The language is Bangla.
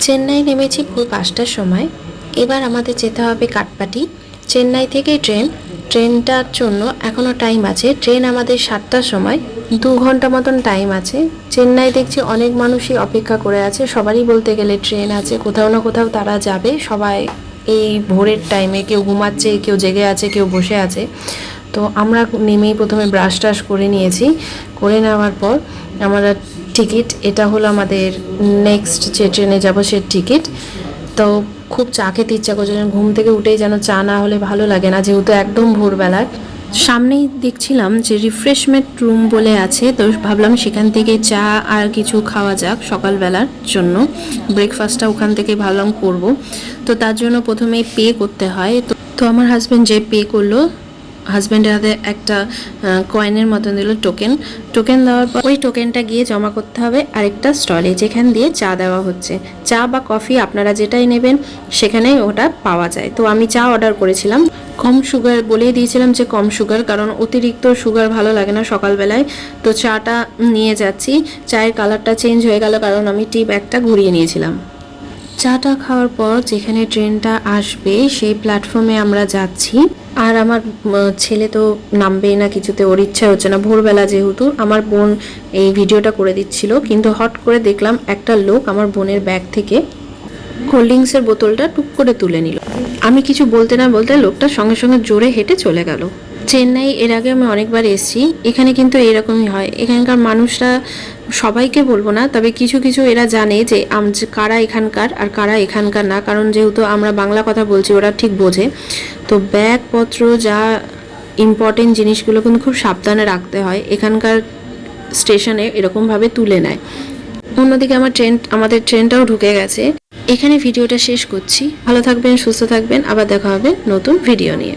চেন্নাই নেমেছি ভোর পাঁচটার সময়। এবার আমাদের যেতে হবে কাটপাটি চেন্নাই থেকে ট্রেন। ট্রেনটার জন্য এখনও টাইম আছে। ট্রেন আমাদের সাতটার সময়। দু ঘণ্টা মতন টাইম আছে। চেন্নাই দেখছি অনেক মানুষই অপেক্ষা করে আছে। সবারই বলতে গেলে ট্রেন আছে। কোথাও না কোথাও তারা যাবে। সবাই এই ভোরের টাইমে কেউ ঘুমাচ্ছে, কেউ জেগে আছে, কেউ বসে আছে। তো আমরা নেমেই প্রথমে ব্রাশ টাশ করে নিয়েছি। করে নেওয়ার পর আমরা টিকিট এটা হলো আমাদের নেক্সট যে ট্রেনে যাব সে টিকিট তো খুব চা খেতে ইচ্ছা করছে ঘুম থেকে উঠেই যেন চা না হলে ভালো লাগে না, যেহেতু একদম ভোরবেলার। সামনেই দেখছিলাম যে রিফ্রেশমেন্ট রুম বলে আছে, তো ভাবলাম সেখান থেকে চা আর কিছু খাওয়া যাক সকালবেলার জন্য। ব্রেকফাস্টটা ওখান থেকে ভাবলাম করব। তো তার জন্য প্রথমেই পে করতে হয়। তো আমার হাজব্যান্ড যে পে করল হাজব্যান্ডের হাতে একটা কয়েনের মতন দিল টোকেন টোকেন দেওয়ার পর ওই টোকেনটা গিয়ে জমা করতে হবে আরেকটা স্টলে যেখান দিয়ে চা দেওয়া হচ্ছে। চা বা কফি আপনারা যেটাই নেবেন, সেখানেই ওটা পাওয়া যায়। তো আমি চা অর্ডার করেছিলাম। কম সুগার বলেই দিয়েছিলাম যে কম সুগার কারণ অতিরিক্ত সুগার ভালো লাগে না সকালবেলায়। তো চাটা নিয়ে যাচ্ছি। চায়ের কালারটা চেঞ্জ হয়ে গেল, কারণ আমি টি ব্যাগটা ঘুরিয়ে নিয়েছিলাম। চাটা খাওয়ার পর যেখানে ট্রেনটা আসবে, সেই প্ল্যাটফর্মে আমরা যাচ্ছি। আর আমার ছেলে তো নামবেই না কিছুতে, ওর ইচ্ছা হচ্ছে না। ভোরবেলা যেহেতু, আমার বোন এই ভিডিওটা করে দিচ্ছিল, কিন্তু হট করে দেখলাম একটা লোক আমার বোনের ব্যাগ থেকে কোল্ড ড্রিঙ্কসের বোতলটা টুক করে তুলে নিল। আমি কিছু বলতে না বলতে লোকটা সঙ্গে সঙ্গে জোরে হেঁটে চলে গেল। চেন্নাই, এর আগে আমি অনেকবার এসেছি। এখানে কিন্তু এরকমই হয়। এখানকার মানুষরা সবাইকে বলব না, তবে কিছু কিছু এরা জানে যে কারা এখানকার আর কারা এখানকার না। কারণ যেহেতু আমরা বাংলা কথা বলছি, ওরা ঠিক বোঝে। তো ব্যাগপত্র, যা ইম্পর্টেন্ট জিনিসগুলো কিন্তু খুব সাবধানে রাখতে হয়। এখানকার স্টেশনে এরকমভাবে তুলে নেয়। অন্যদিকে আমার ট্রেন, আমাদের ট্রেনটাও ঢুকে গেছে। এখানে ভিডিওটা শেষ করছি। ভালো থাকবেন, সুস্থ থাকবেন। আবার দেখা হবে নতুন ভিডিও নিয়ে।